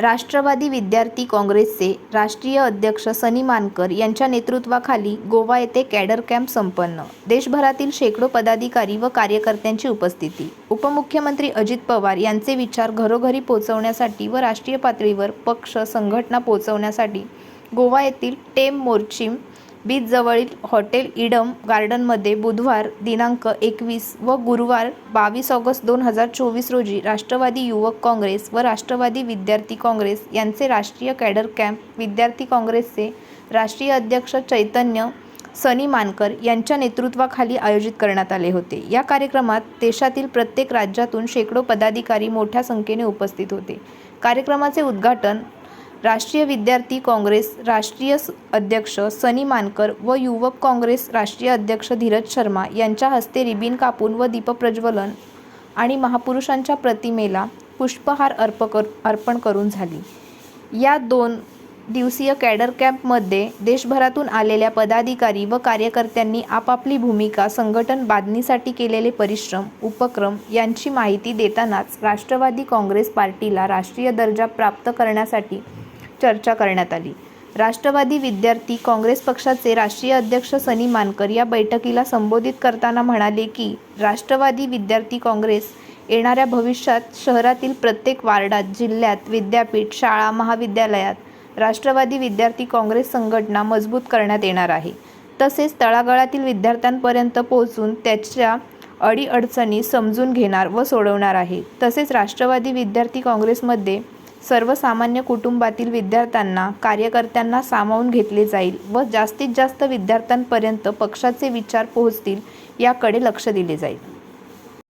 राष्ट्रवादी विद्यार्थी काँग्रेसचे राष्ट्रीय अध्यक्ष सनी मानकर यांच्या नेतृत्वाखाली गोवा येथे कॅडर कॅम्प संपन्न. देशभरातील शेकडो पदाधिकारी व कार्यकर्त्यांची उपस्थिती. उपमुख्यमंत्री अजित पवार यांचे विचार घरोघरी पोहोचवण्यासाठी व राष्ट्रीय पातळीवर पक्ष संघटना पोहोचवण्यासाठी गोवा येथील टेम मोर्चिम बीचजवळील हॉटेल इडम गार्डनमध्ये बुधवार दिनांक एकवीस व गुरुवार बावीस ऑगस्ट दोन हजार चोवीस रोजी राष्ट्रवादी युवक काँग्रेस व राष्ट्रवादी विद्यार्थी काँग्रेस यांचे राष्ट्रीय कॅडर कॅम्प विद्यार्थी काँग्रेसचे राष्ट्रीय अध्यक्ष चैतन्य सनी मानकर यांच्या नेतृत्वाखाली आयोजित करण्यात आले होते. या कार्यक्रमात देशातील प्रत्येक राज्यातून शेकडो पदाधिकारी मोठ्या संख्येने उपस्थित होते. कार्यक्रमाचे उद्घाटन राष्ट्रीय विद्यार्थी काँग्रेस राष्ट्रीय अध्यक्ष सनी मानकर व युवक काँग्रेस राष्ट्रीय अध्यक्ष धीरज शर्मा यांच्या हस्ते रिबीन कापून व दीपप्रज्वलन आणि महापुरुषांच्या प्रतिमेला पुष्पहार अर्प कर अर्पण करून झाली. या दोन दिवसीय कॅडर कॅम्पमध्ये देशभरातून आलेल्या पदाधिकारी व कार्यकर्त्यांनी आपापली भूमिका संघटन बांधणीसाठी केलेले परिश्रम उपक्रम यांची माहिती देतानाच राष्ट्रवादी काँग्रेस पार्टीला राष्ट्रीय दर्जा प्राप्त करण्यासाठी चर्चा करण्यात आली. राष्ट्रवादी विद्यार्थी काँग्रेस पक्षाचे राष्ट्रीय अध्यक्ष सनी मानकर या बैठकीला संबोधित करताना म्हणाले की राष्ट्रवादी विद्यार्थी काँग्रेस येणाऱ्या भविष्यात शहरातील प्रत्येक वार्डात जिल्ह्यात विद्यापीठ शाळा महाविद्यालयात राष्ट्रवादी विद्यार्थी काँग्रेस संघटना मजबूत करण्यात येणार आहे. तसेच तळागाळातील विद्यार्थ्यांपर्यंत पोहोचून त्याच्या अडीअडचणी समजून घेणार व सोडवणार आहे. तसेच राष्ट्रवादी विद्यार्थी काँग्रेसमध्ये सर्वसामान्य कुटुंबातील विद्यार्थ्यांना कार्यकर्त्यांना सामावून घेतले जाईल व जास्तीत जास्त विद्यार्थ्यांपर्यंत पक्षाचे विचार पोहोचतील याकडे लक्ष दिले जाईल.